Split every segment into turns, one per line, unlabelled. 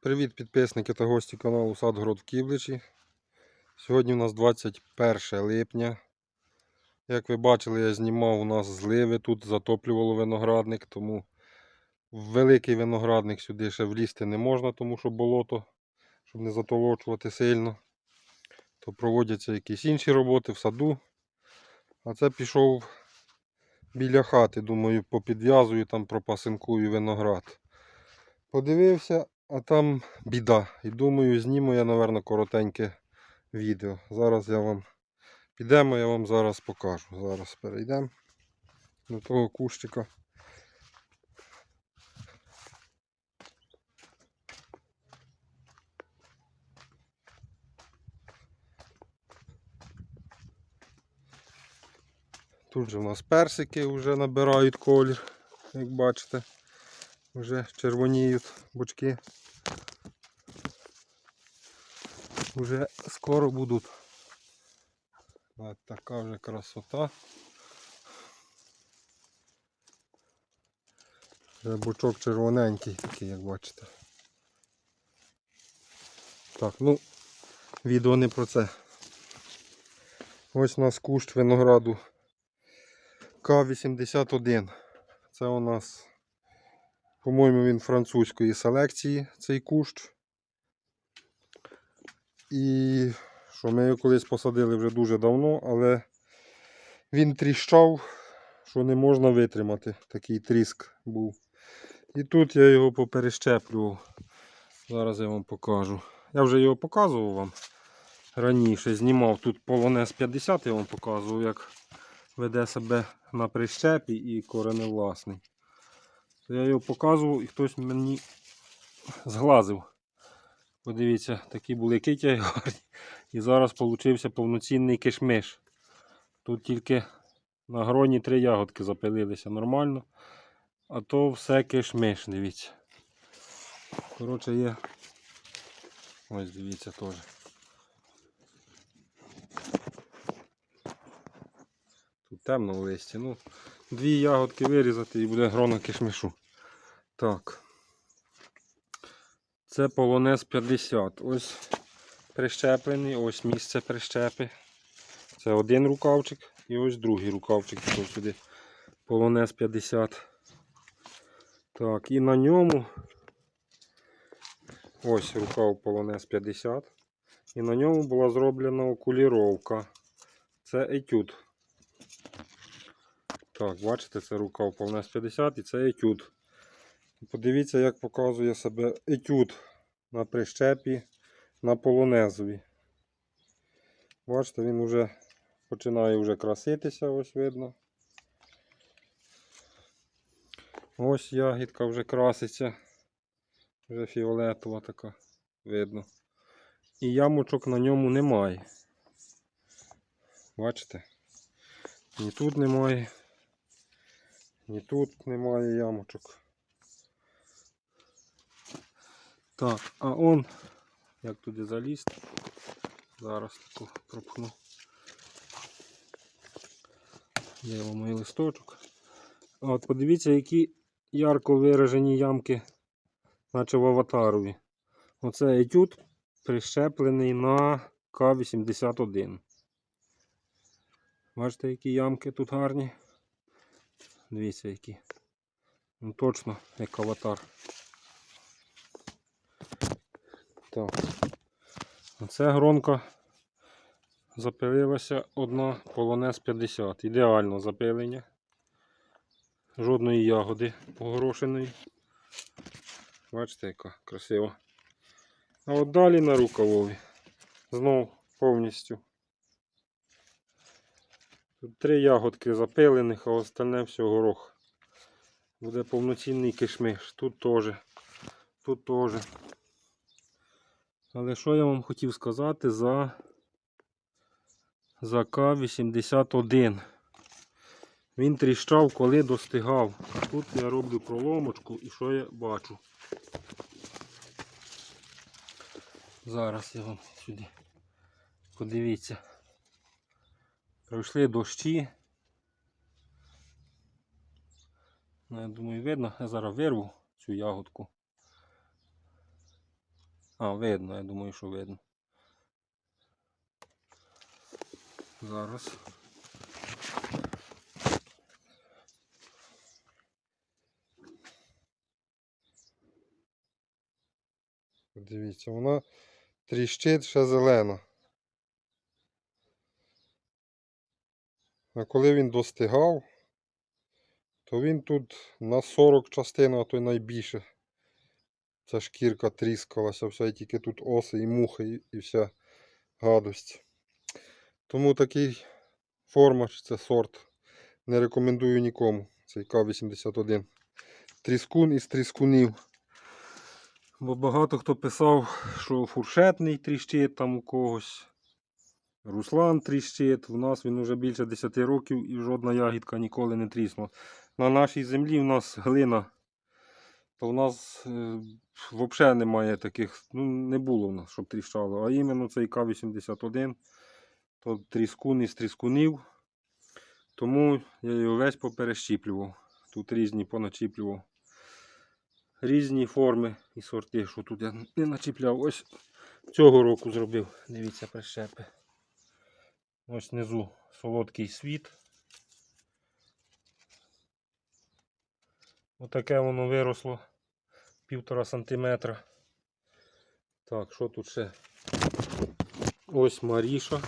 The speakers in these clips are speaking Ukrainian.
Привіт підписники та гості каналу Садгород в Кібличі. Сьогодні у нас 21 липня. Як ви бачили, я знімав у нас зливи, тут затоплювало виноградник, тому великий виноградник сюди ще влізти не можна, тому що болото, щоб не затолочувати сильно. То проводяться якісь інші роботи в саду. А це пішов біля хати, думаю, попідв'язую, там пропасинкую виноград. Подивився, а там біда. І думаю, зніму я, напевно, коротеньке відео. Зараз я вам підемо, я вам зараз покажу. Зараз перейдемо до того кущика. Тут же у нас персики вже набирають колір, як бачите. Вже червоніють бочки. Уже скоро будуть. Ось така вже красота. Вже бочок червоненький такий, як бачите. Так, ну, відео не про це. Ось у нас кущ винограду К-81. Це у нас по-моєму, він французької селекції цей кущ. І що ми його колись посадили вже дуже давно, але він тріщав, що не можна витримати. Такий тріск був. І тут я його поперещеплював. Зараз я вам покажу. Я вже його показував вам раніше. Знімав тут полонез 50, я вам показував, як веде себе на прищепі і кореневласний. Я його показував і хтось мені зглазив. Подивіться, такі були китя гарні. І зараз получився повноцінний кишмиш. Тут тільки на гроні три ягодки запилилися нормально. А то все кишмиш, дивіться. Коротше є. Ось дивіться теж. Тут темно в листі. Ну, дві ягодки вирізати і буде грона кишмишу. Так. Це полонез 50. Ось прищеплений, ось місце прищепи. Це один рукавчик і ось другий рукавчик пішов сюди. Полонез 50. Так, і на ньому ось рукав полонез 50. І на ньому була зроблена окуліровка. Це етюд. Так, бачите, це рукав полонез 50 і це етюд. Подивіться, як показує себе етюд на прищепі на полонезові. Бачите, він вже починає вже краситися, ось видно. Ось ягідка вже краситься. Вже фіолетова така, видно. І ямочок на ньому немає. Бачите? Ні тут немає, ні тут немає ямочок. Так, а он, як туди залізти, зараз таку пропхну. Є мій листочок. От подивіться, які ярко виражені ямки, наче в аватарові. Оце етюд прищеплений на К-81. Бачите, які ямки тут гарні. Дивіться, які. Ну, точно, як аватар. Так. Оце гронка запилилася одна полонез 50. Ідеально запилення. Жодної ягоди погорошеної. Бачите, яка красива. А от далі на рукавові. Знов повністю. Тут три ягодки запилених, а остальне все горох. Буде повноцінний кишмиш. Тут теж. Тут теж. Але що я вам хотів сказати за, за К-81? Він тріщав, коли достигав. Тут я роблю проломочку і що я бачу? Зараз я вам сюди. Подивіться. Пройшли дощі. Ну, я думаю, видно, я зараз вирву цю ягодку. А, видно, я думаю, що видно. Зараз. Дивіться, вона тріщить ще зелена. А коли він достигав, то він тут на 40 частин, а то й найбільше. Ця шкірка тріскалася, вся і тільки тут оси і мухи, і, вся гадость. Тому такий форма, це сорт, не рекомендую нікому. Цей К-81. Тріскун із тріскунів. Бо багато хто писав, що фуршетний тріщить там у когось. Руслан тріщить. У нас він вже більше 10 років і жодна ягідка ніколи не тріснула. На нашій землі в нас глина. То в нас е, взагалі немає таких, ну не було в нас, щоб тріщало. А іменно цей К-81, то тріскун із тріскунів. Тому я його весь поперещіплював. Тут різні поначіплював. Різні форми і сорти, що тут я не начіпляв. Ось цього року зробив. Дивіться, прищепи. Ось внизу солодкий світ. Отаке воно виросло півтора сантиметра. Так, що тут ще? Ось Маріша.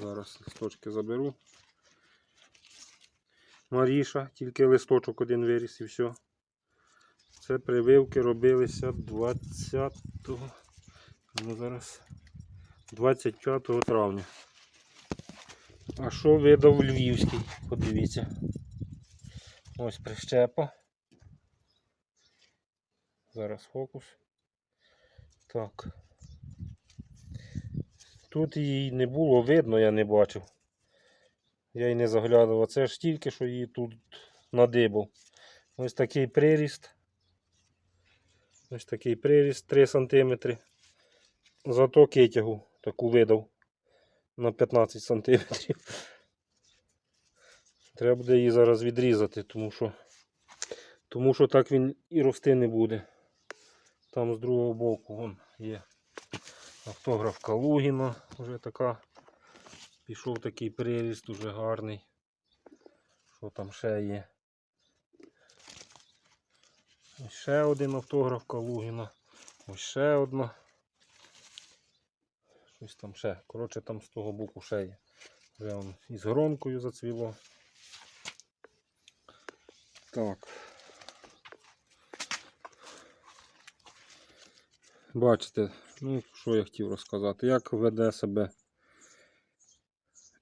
Зараз листочки заберу. Маріша, тільки листочок один виріс і все. Це прививки робилися 20-го. Ну зараз 25 травня. А що видав Львівський? Подивіться. Ось прищепа. Зараз фокус. Так. Тут її не було видно, я не бачив. Я й не заглядував. Це ж тільки що її тут надибав. Ось такий приріст. Ось такий приріст 3 см. Зато китягу таку видав на 15 см. Треба буде її зараз відрізати, тому що, тому що так він і рости не буде. Там з другого боку вон є автограф Калугіна, вже така. Пішов такий приріст, дуже гарний. Що там ще є? Ось ще один автограф Калугіна. Ось ще одна. Щось там ще. Коротше, там з того боку ще є. Вже он із гронкою зацвіло. Так. Бачите, ну що я хотів розказати, як веде себе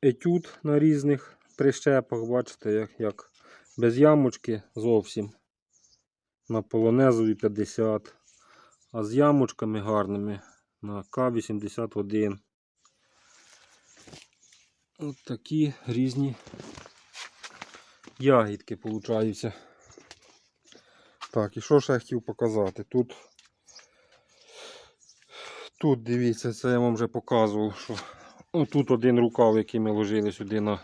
етюд на різних прищепах, бачите, як, як без ямочки зовсім на полонезові 50, а з ямочками гарними на К81. От такі різні ягідки получаються. Так, і що ще я хотів показати? Тут, тут дивіться, це я вам вже показував, що тут один рукав, який ми ложили сюди на,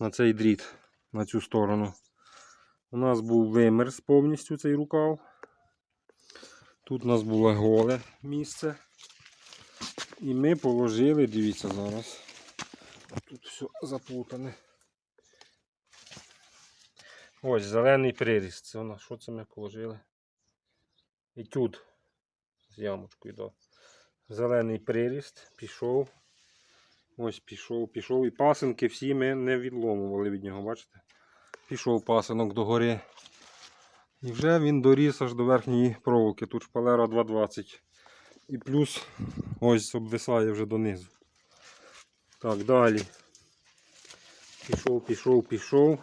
на цей дріт, на цю сторону. У нас був вимерз повністю цей рукав. Тут у нас було голе місце. І ми положили, дивіться зараз. Тут все заплутане. Ось зелений приріст. Це у що це ми положили? Етюд з ямочкою. Да. Зелений приріст пішов. Ось пішов, пішов. І пасинки всі ми не відломували від нього, бачите? Пішов пасинок до гори. І вже він доріс аж до верхньої проволоки. Тут шпалера 2,20. І плюс ось обвисає вже донизу. Так, далі. Пішов, пішов, пішов.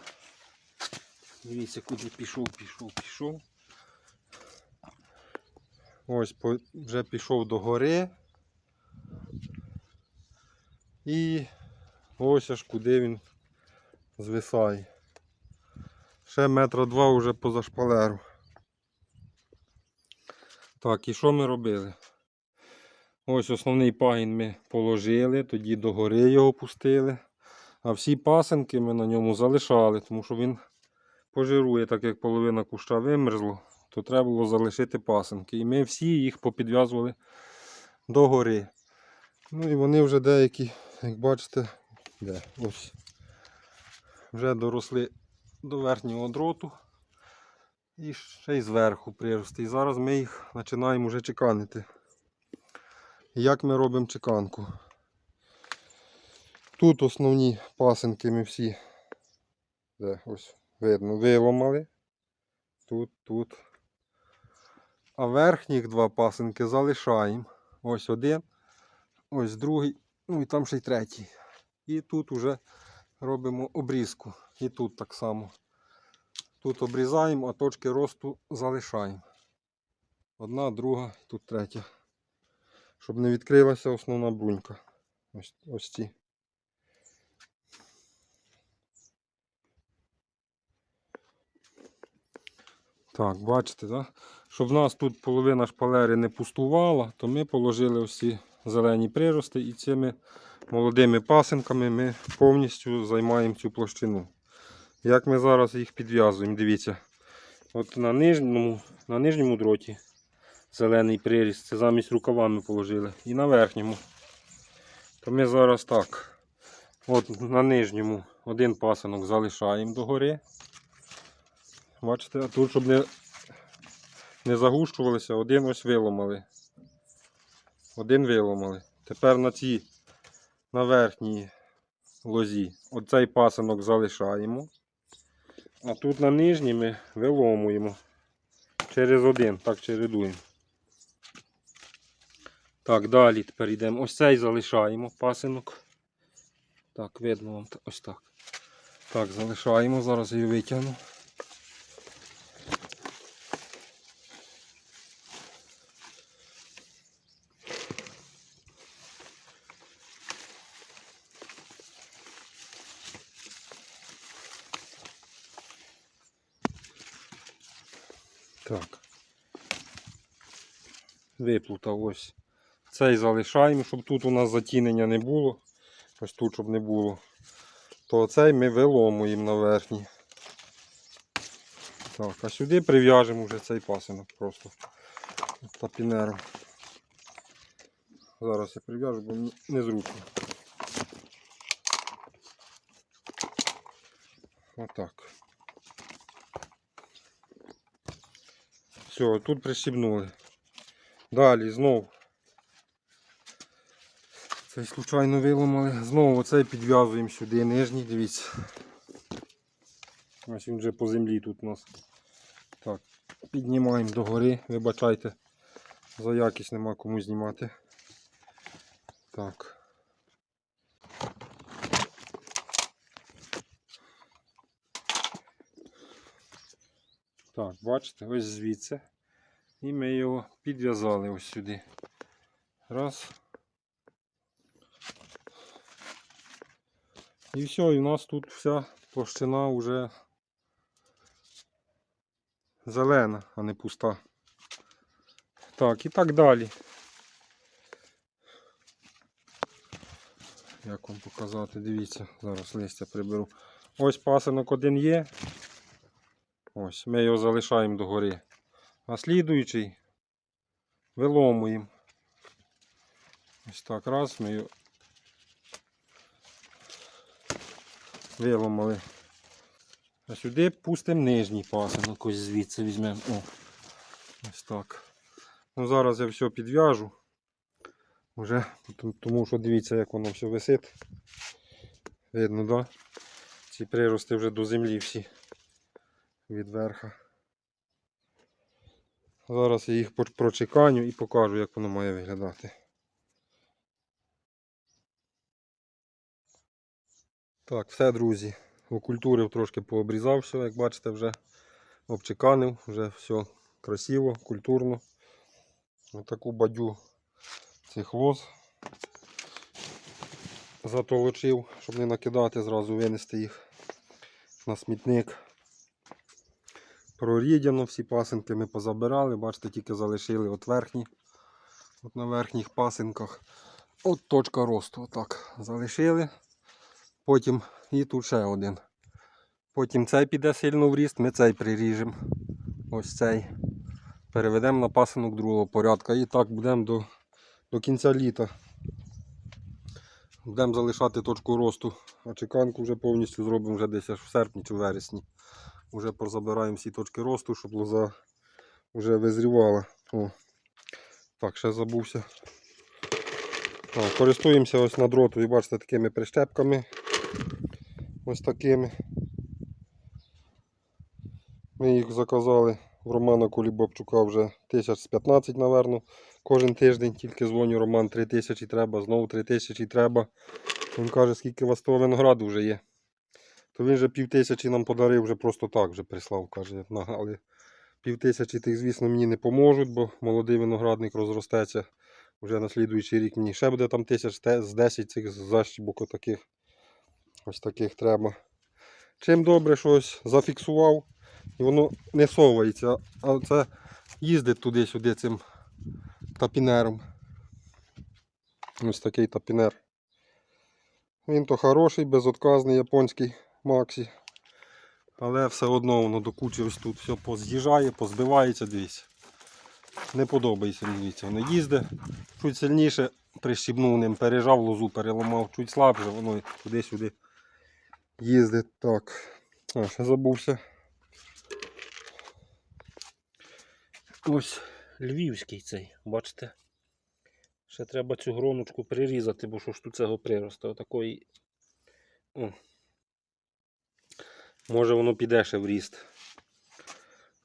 Дивіться, куди пішов, пішов, пішов. Ось вже пішов до гори. І ось аж куди він звисає. Ще метра два вже поза шпалеру. Так, і що ми робили? Ось основний пагін ми положили, тоді до гори його пустили. А всі пасенки ми на ньому залишали, тому що він пожирує, так як половина куща вимерзло, то треба було залишити пасинки. І ми всі їх попідв'язували до гори. Ну і вони вже деякі, як бачите, де, ось, вже доросли до верхнього дроту. І ще й зверху прирости. І зараз ми їх починаємо вже чеканити. Як ми робимо чеканку? Тут основні пасинки ми всі де, ось видно, виломали. Тут, тут. А верхніх два пасинки залишаємо. Ось один, ось другий, ну і там ще й третій. І тут уже робимо обрізку. І тут так само. Тут обрізаємо, а точки росту залишаємо. Одна, друга, тут третя. Щоб не відкрилася основна брунька. Ось, ось ці. Так, бачите, да? щоб в нас тут половина шпалери не пустувала, то ми положили ці зелені прирости і цими молодими пасинками ми повністю займаємо цю площину. Як ми зараз їх підв'язуємо, дивіться. От на нижньому, на нижньому дроті зелений приріст, це замість рукава ми положили. І на верхньому. То ми зараз так. От на нижньому один пасинок залишаємо догори. Бачите, а тут, щоб не, не загущувалися, один ось виломали. Один виломали. Тепер на цій, на верхній лозі, оцей пасинок залишаємо. А тут на нижній ми виломуємо. Через один, так чередуємо. Так, далі тепер йдемо. Ось цей залишаємо пасинок. Так, видно вам ось так. Так, залишаємо, зараз її витягну. Так. Виплутав ось. Цей залишаємо, щоб тут у нас затінення не було. Ось тут, щоб не було. То цей ми виломуємо на верхній. Так, а сюди прив'яжемо вже цей пасинок просто тапінером. Зараз я прив'яжу, бо незручно. Отак. Все, тут прищібнули. Далі знов. Цей случайно виламали. Знову оцей підв'язуємо сюди нижній, дивіться. Ось він вже по землі тут у нас. Так, піднімаємо догори, вибачайте, за якість нема кому знімати. Так. Так, бачите, ось звідси. І ми його підв'язали ось сюди. Раз. І все, і у нас тут вся площина вже зелена, а не пуста. Так, і так далі. Як вам показати, дивіться, зараз листя приберу. Ось пасинок один є. Ось, ми його залишаємо догори. А слідуючий виломуємо. Ось так раз ми його виломали. А сюди пустимо нижній пасинок, ось звідси візьмемо. О, ось так. Ну, зараз я все підв'яжу. Тому- тому що дивіться, як воно все висить. Видно, да? Ці прирости вже до землі всі від верха. Зараз я їх прочеканю і покажу, як воно має виглядати. Так, все, друзі. Окультурив трошки пообрізав все, як бачите, вже обчеканив, вже все красиво, культурно. Отаку бадю цих лоз затолочив, щоб не накидати, зразу винести їх на смітник. Прорідяно всі пасинки ми позабирали, бачите, тільки залишили от верхні. От на верхніх пасинках. От точка росту. Отак. Залишили. Потім і тут ще один. Потім цей піде сильно в ріст, ми цей приріжемо. Ось цей. переведемо на пасинок другого порядка. І так будемо до, до кінця літа. Будемо залишати точку росту, а чеканку вже повністю зробимо вже десь аж в серпні чи вересні. Вже позабираємо всі точки росту, щоб лоза вже визрівала. О. Так, ще забувся. А, користуємося ось на дротові, бачите, такими прищепками. Ось такими. Ми їх заказали в Романа Кулібобчука вже тисяч з 15, напевно. Кожен тиждень тільки дзвоню Роман 3 тисячі треба, знову 3 тисячі треба. Він каже, скільки у вас того винограду вже є. То він вже пів тисячі нам подарив, вже просто так вже прислав, каже. «На, Але пів тисячі тих, звісно, мені не поможуть, бо молодий виноградник розростеться. Вже на слідуючий рік мені ще буде там тисяч з 10 цих защібок таких. Ось таких треба. Чим добре щось зафіксував, і воно не совається, а це їздить туди-сюди цим тапінером. Ось такий тапінер. Він то хороший, безотказний японський Максі. Але все одно воно до кучі ось тут все поз'їжджає, позбивається, дивіться. Не подобається дивіться. Воно їздить чуть сильніше, прищібнув ним, пережав лозу, переламав, чуть слабше, воно туди-сюди їздить. Так. А, ще забувся.
Ось львівський цей, бачите? Ще треба цю гроночку прирізати, бо що ж тут цього приросту. Отакої. Може воно піде ще в ріст.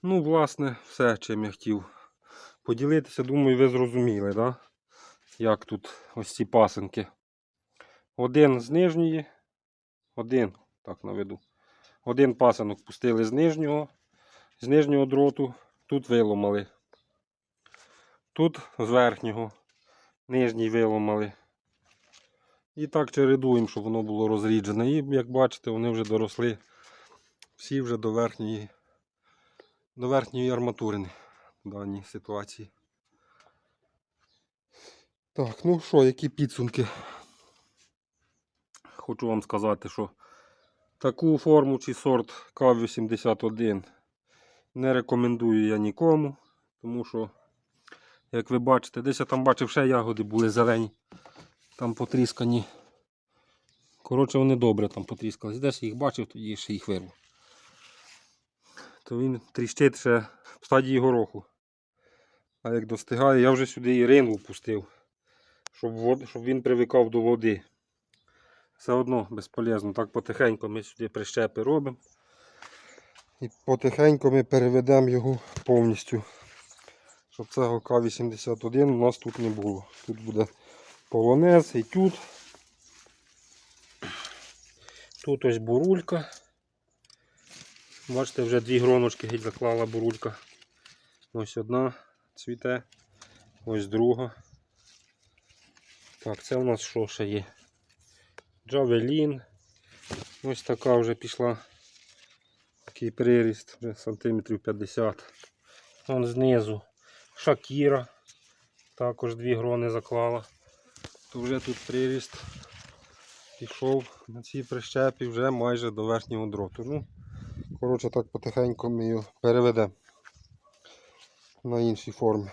Ну, власне, все, чим я хотів поділитися. Думаю, ви зрозуміли, да? як тут ось ці пасинки. Один з нижньої, один, так наведу. Один пасинок пустили з нижнього, з нижнього дроту, тут виломали. Тут з верхнього, нижній виломали. І так чередуємо, щоб воно було розріджене. І як бачите, вони вже доросли всі вже до верхньої до верхньої арматурини в даній ситуації. Так, ну що, які підсумки? Хочу вам сказати, що таку форму чи сорт К81 не рекомендую я нікому, тому що, як ви бачите, десь я там бачив ще ягоди були зелені, там потріскані. Коротше, вони добре там потріскались. Десь їх бачив, тоді ще їх вирву то він тріщить ще в стадії гороху. А як достигає, я вже сюди і рингу пустив, щоб, вод, щоб він привикав до води. Все одно безполезно. Так потихеньку ми сюди прищепи робимо. І потихеньку ми переведемо його повністю. Щоб цього К-81 у нас тут не було. Тут буде полонез, етюд.
Тут ось бурулька. Бачите, вже дві гроночки геть заклала бурулька. Ось одна цвіте, ось друга. Так, це у нас що ще є? Джавелін. Ось така вже пішла. Такий приріст, вже сантиметрів 50. Вон знизу Шакіра. Також дві грони заклала.
То вже тут приріст пішов на цій прищепі вже майже до верхнього дроту. Ну, коротше, так потихеньку ми його переведемо на інші форми.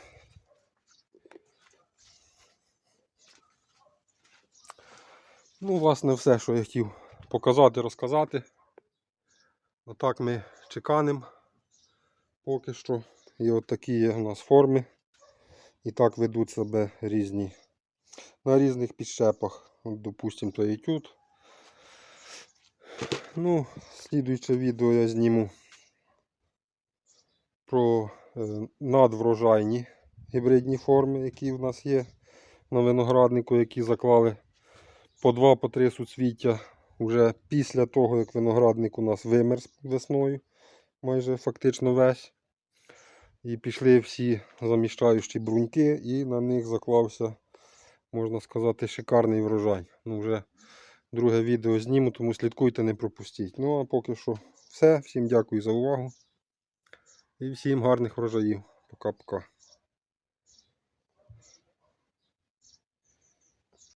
Ну, власне, все, що я хотів показати, розказати. Отак ми чеканемо поки що. І от такі є у нас форми. І так ведуть себе різні на різних підщепах. От, допустим, той етюд. Ну, слідуюче відео я зніму про е, надврожайні гібридні форми, які в нас є на винограднику, які заклали по два по три суцвіття вже після того, як виноградник у нас вимерз весною, майже фактично весь. І пішли всі заміщаючі бруньки, і на них заклався, можна сказати, шикарний врожай. Ну, вже друге відео зніму, тому слідкуйте, не пропустіть. Ну а поки що все. Всім дякую за увагу. І всім гарних врожаїв. Пока-пока.